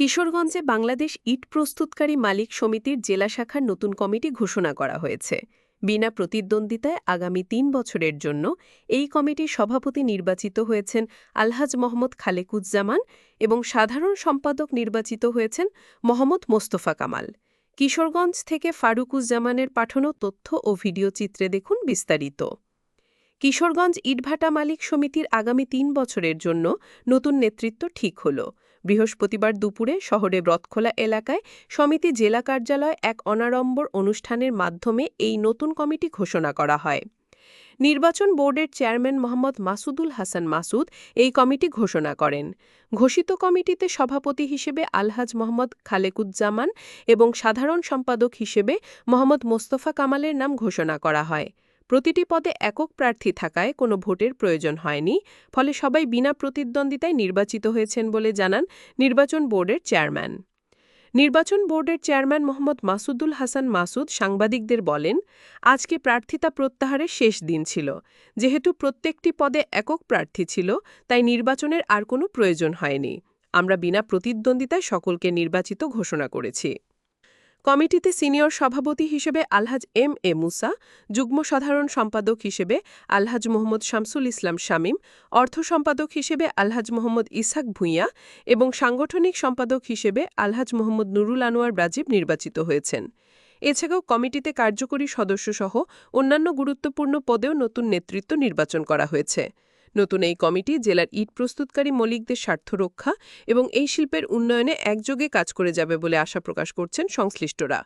কিশোরগঞ্জে বাংলাদেশ ইট প্রস্তুতকারী মালিক সমিতির জেলা শাখার নতুন কমিটি ঘোষণা করা হয়েছে। বিনা প্রতিদ্বন্দ্বিতায় আগামী তিন বছরের জন্য এই কমিটির সভাপতি নির্বাচিত হয়েছেন আলহাজ মোহাম্মদ খালেকুজ্জামান এবং সাধারণ সম্পাদক নির্বাচিত হয়েছেন মোহাম্মদ মোস্তফা কামাল। কিশোরগঞ্জ থেকে ফারুকুজ্জামানের পাঠানো তথ্য ও ভিডিও চিত্রে দেখুন বিস্তারিত। কিশোরগঞ্জ ইটভাটা মালিক সমিতির আগামী তিন বছরের জন্য নতুন নেতৃত্ব ঠিক হল। বৃহস্পতিবার দুপুরে শহরে ব্রতখোলা এলাকায় সমিতি জেলা কার্যালয় এক অনাড়ম্বর অনুষ্ঠানের মাধ্যমে এই নতুন কমিটি ঘোষণা করা হয়। নির্বাচন বোর্ডের চেয়ারম্যান মোহাম্মদ মাসুদুল হাসান মাসুদ এই কমিটি ঘোষণা করেন। ঘোষিত কমিটিতে সভাপতি হিসেবে আলহাজ মোহাম্মদ খালেকুজ্জামান এবং সাধারণ সম্পাদক হিসেবে মোহাম্মদ মোস্তফা কামালের নাম ঘোষণা করা হয়। প্রতিটি পদে একক প্রার্থী থাকায় কোনো ভোটের প্রয়োজন হয়নি, ফলে সবাই বিনা প্রতিদ্বন্দ্বিতায় নির্বাচিত হয়েছেন বলে জানান নির্বাচন বোর্ডের চেয়ারম্যান। নির্বাচন বোর্ডের চেয়ারম্যান মোহাম্মদ মাসুদুল হাসান মাসুদ সাংবাদিকদের বলেন, আজকে প্রার্থিতা প্রত্যাহারের শেষ দিন ছিল। যেহেতু প্রত্যেকটি পদে একক প্রার্থী ছিল, তাই নির্বাচনের আর কোনো প্রয়োজন হয়নি। আমরা বিনা প্রতিদ্বন্দ্বিতায় সকলকে নির্বাচিত ঘোষণা করেছি। কমিটিতে সিনিয়র সভাপতি হিসেবে আলহাজ এম এ মুসা, যুগ্ম সাধারণ সম্পাদক হিসেবে আলহাজ মোহাম্মদ শামসুল ইসলাম শামীম, অর্থ সম্পাদক হিসেবে আলহাজ মোহাম্মদ ইসাক ভূঁইয়া এবং সাংগঠনিক সম্পাদক হিসেবে আলহাজ মোহাম্মদ নুরুল আনোয়ার রাজীব নির্বাচিত হয়েছেন। এছাড়াও কমিটিতে কার্যকরী সদস্যসহ অন্যান্য গুরুত্বপূর্ণ পদেও নতুন নেতৃত্ব নির্বাচন করা হয়েছে। নতুন এই কমিটি জেলার ইট প্রস্তুতকারী মলিকদের স্বার্থ রক্ষা এবং এই শিল্পের উন্নয়নে একযোগে কাজ করে যাবে বলে আশা প্রকাশ করছেন সংশ্লিষ্টরা।